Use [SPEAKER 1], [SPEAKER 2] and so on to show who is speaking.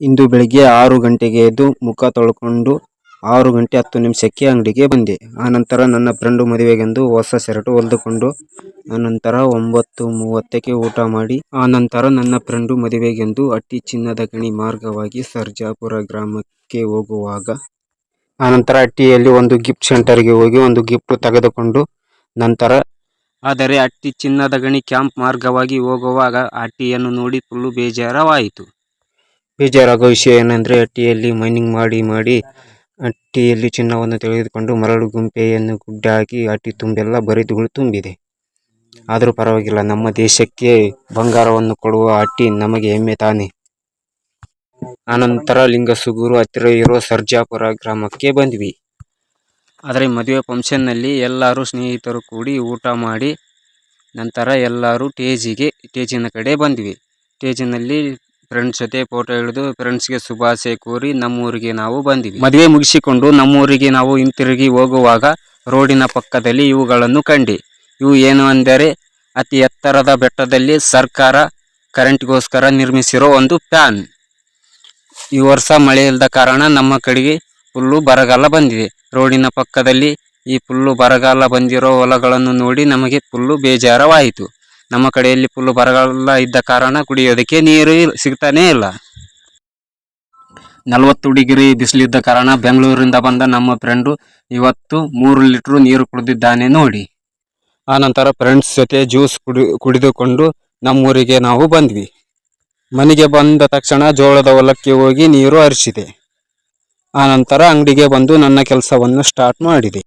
[SPEAKER 1] ಇಂದು ಬೆಳಿಗ್ಗೆ ಆರು ಗಂಟೆಗೆ ಎದ್ದು ಮುಖ ತೊಳ್ಕೊಂಡು ಆರು ಗಂಟೆ ಹತ್ತು ನಿಮಿಷಕ್ಕೆ ಅಂಗಡಿಗೆ ಬಂದೆ. ಆನಂತರ ನನ್ನ ಫ್ರೆಂಡು ಮದುವೆಗೆಂದು ಹೊಸ ಶರ್ಟು ಹೊಲಿದುಕೊಂಡು ಆನಂತರ ಒಂಬತ್ತು ಮೂವತ್ತಕ್ಕೆ ಊಟ ಮಾಡಿ ಆನಂತರ ನನ್ನ ಫ್ರೆಂಡು ಮದುವೆಗೆಂದು ಅಟ್ಟಿ ಚಿನ್ನದ ಗಣಿ ಮಾರ್ಗವಾಗಿ ಸರ್ಜಾಪುರ ಗ್ರಾಮಕ್ಕೆ ಹೋಗುವಾಗ ಆನಂತರ ಹಟ್ಟಿಯಲ್ಲಿ ಒಂದು ಗಿಫ್ಟ್ ಸೆಂಟರ್ಗೆ ಹೋಗಿ ಒಂದು ಗಿಫ್ಟ್ ತೆಗೆದುಕೊಂಡು, ನಂತರ ಆದರೆ ಅಟ್ಟಿ ಚಿನ್ನದ ಗಣಿ ಕ್ಯಾಂಪ್ ಮಾರ್ಗವಾಗಿ ಹೋಗುವಾಗ ಅಟ್ಟಿಯನ್ನು ನೋಡಿ ಫುಲ್ಲು ಬೇಜಾರವಾಯಿತು ಬೇಜಾರಾಗೋ ವಿಷಯ ಏನಂದ್ರೆ ಹಟ್ಟಿಯಲ್ಲಿ ಮೈನಿಂಗ್ ಮಾಡಿ ಮಾಡಿ ಹಟ್ಟಿಯಲ್ಲಿ ಚಿನ್ನವನ್ನು ತೆಗೆದುಕೊಂಡು ಮರಳು ಗುಂಪೆಯನ್ನು ಗುಡ್ಡೆ ಹಾಕಿ ಹಟ್ಟಿ ತುಂಬೆಲ್ಲ ಬರೀ ಧೂಳು ತುಂಬಿದೆ. ಆದರೂ ಪರವಾಗಿಲ್ಲ, ನಮ್ಮ ದೇಶಕ್ಕೆ ಬಂಗಾರವನ್ನು ಕೊಡುವ ಹಟ್ಟಿ ನಮಗೆ ಹೆಮ್ಮೆ ತಾನೆ. ಆನಂತರ ಲಿಂಗಸುಗೂರು ಹತ್ತಿರ ಇರೋ ಸರ್ಜಾಪುರ ಗ್ರಾಮಕ್ಕೆ ಬಂದ್ವಿ. ಆದರೆ ಮದುವೆ ಫಂಕ್ಷನ್ನಲ್ಲಿ ಎಲ್ಲರೂ ಸ್ನೇಹಿತರು ಕೂಡಿ ಊಟ ಮಾಡಿ ನಂತರ ಎಲ್ಲರೂ ಟೇಜಿಗೆ ಟೇಜಿನ ಕಡೆ ಬಂದ್ವಿ. ಟೇಜಿನಲ್ಲಿ ಫ್ರೆಂಡ್ಸ್ ಜೊತೆ ಫೋಟೋ ಹಿಡಿದು ಫ್ರೆಂಡ್ಸ್ಗೆ ಶುಭಾಶಯ ಕೋರಿ ನಮ್ಮೂರಿಗೆ ನಾವು ಬಂದ್ವಿ. ಮದುವೆ ಮುಗಿಸಿಕೊಂಡು ನಮ್ಮೂರಿಗೆ ನಾವು ಹಿಂತಿರುಗಿ ಹೋಗುವಾಗ ರೋಡಿನ ಪಕ್ಕದಲ್ಲಿ ಇವುಗಳನ್ನು ಕಂಡಿ. ಇವು ಏನು ಅಂದರೆ ಅತಿ ಎತ್ತರದ ಬೆಟ್ಟದಲ್ಲಿ ಸರ್ಕಾರ ಕರೆಂಟ್ಗೋಸ್ಕರ ನಿರ್ಮಿಸಿರೋ ಒಂದು ಫ್ಯಾನ್ ಈ ವರ್ಷ ಮಳೆ ಇಲ್ಲದ ಕಾರಣ ನಮ್ಮ ಕಡೆಗೆ ಫುಲ್ಲು ಬರಗಾಲ ಬಂದಿದೆ. ರೋಡಿನ ಪಕ್ಕದಲ್ಲಿ ಈ ಫುಲ್ಲು ಬರಗಾಲ ಬಂದಿರೋ ಹೊಲಗಳನ್ನು ನೋಡಿ ನಮಗೆ ಫುಲ್ಲು ಬೇಜಾರವಾಯಿತು. ನಮ್ಮ ಕಡೆಯಲ್ಲಿ ಫುಲ್ಲು ಬರಗಾಲ ಇದ್ದ ಕಾರಣ ಕುಡಿಯೋದಕ್ಕೆ ನೀರು ಸಿಗ್ತಾನೆ ಇಲ್ಲ. ನಲವತ್ತು ಡಿಗ್ರಿ ಬಿಸಿಲಿದ್ದ ಕಾರಣ ಬೆಂಗಳೂರಿಂದ ಬಂದ ನಮ್ಮ ಫ್ರೆಂಡು ಇವತ್ತು ಮೂರು ಲೀಟ್ರು ನೀರು ಕುಡಿದಿದ್ದಾನೆ ನೋಡಿ. ಆನಂತರ ಫ್ರೆಂಡ್ಸ್ ಜೊತೆ ಜ್ಯೂಸ್ ಕುಡಿ, ಕುಡಿದುಕೊಂಡು ನಮ್ಮೂರಿಗೆ ನಾವು ಬಂದ್ವಿ. ಮನೆಗೆ ಬಂದ ತಕ್ಷಣ ಜೋಳದ ಹೊಲಕ್ಕೆ ಹೋಗಿ ನೀರು ಹರಿಸಿದೆ ಆನಂತರ ಅಂಗಡಿಗೆ ಬಂದು ನನ್ನ ಕೆಲಸವನ್ನು ಸ್ಟಾರ್ಟ್ ಮಾಡಿದೆ.